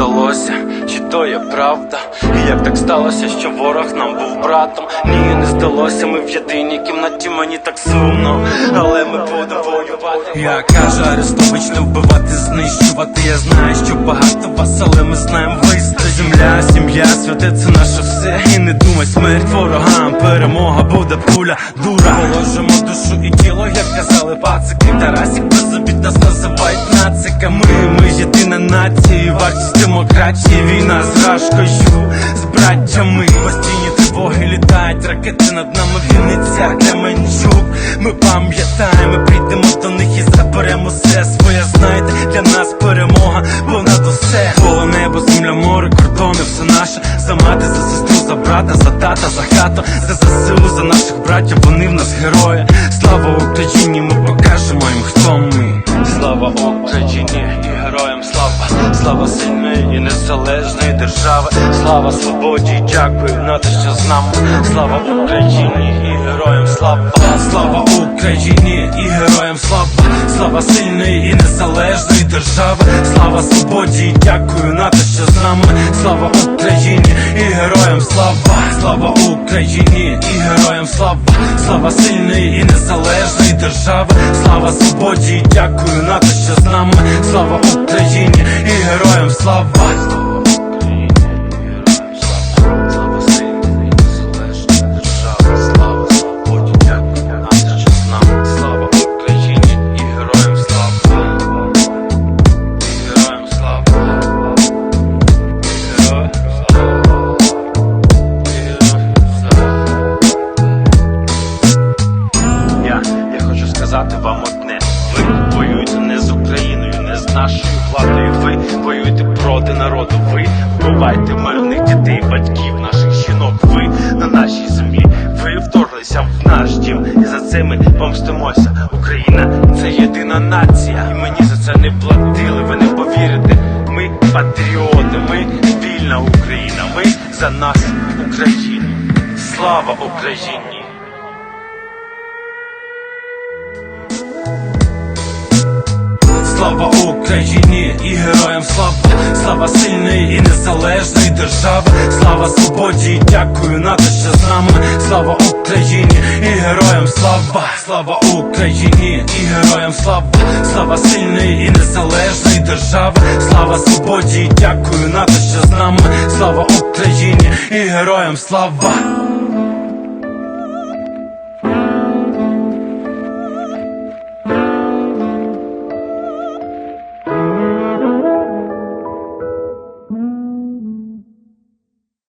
здалося, чи то є правда? І як так сталося, що ворог нам був братом? Ні, не здалося, ми в єдиній кімнаті, мені так сумно, але ми будемо воювати. Я кажу, Арестович, не вбивати, знищувати. Я знаю, що багато вас, але ми знаємо висти. Земля, сім'я, святе, це наше все. І не думай, смерть ворогам, перемога буде пуля, дура. Положимо душу і тіло, як казали пацики. Тарасик без обід нас називають нациками. Ми єдина нація, вартість демократії. Війна з рашкою, з браттями. Постійні тривоги літають, ракети над нами Вінниця, Кременчук. Ми пам'ятаємо, прийдемо до них і заберемо все своє. Знаєте, для нас перемога понад усе. Поле, небо, земля, море, кордони, все наше. За мати, за сестру, за брата, за тата, за хату, за ЗСУ, за наших братів, вони в нас герої. Слава Україні, ми покажемо їм, хто ми. Слава Україні героям слава, слава сильної і незалежної держави, слава свободі, дякую на те, що з нами. Слава Україні і героям слава, слава Україні і героям слава, слава сильної і незалежної держави, слава свободі, дякую на те, що з нами. Слава Україні і героям слава, слава Україні і героям слава, слава сильної і незалежної держави, слава свободі, дякую на те, що з нами. Слава Україні і героям. Слава сказати вам одне. Ви воюєте не з Україною, не з нашою владою. Ви воюєте проти народу. Ви вбиваєте мирних дітей, батьків, наших жінок. Ви на нашій землі. Ви вторглися в наш дім, і за це ми помстимося. Україна це єдина нація, і мені за це не платили. Ви не повірите. Ми патріоти, ми вільна Україна. Ми за нас Україну. Слава Україні! Слава Україні і героям слава, слава сильної і незалежної держави, слава свободі, дякую на те, що з нами. Слава Україні і героям слава, слава Україні і героям слава, слава сильної і незалежної держави, слава свободі, дякую на те, що з нами. Слава Україні і героям слава.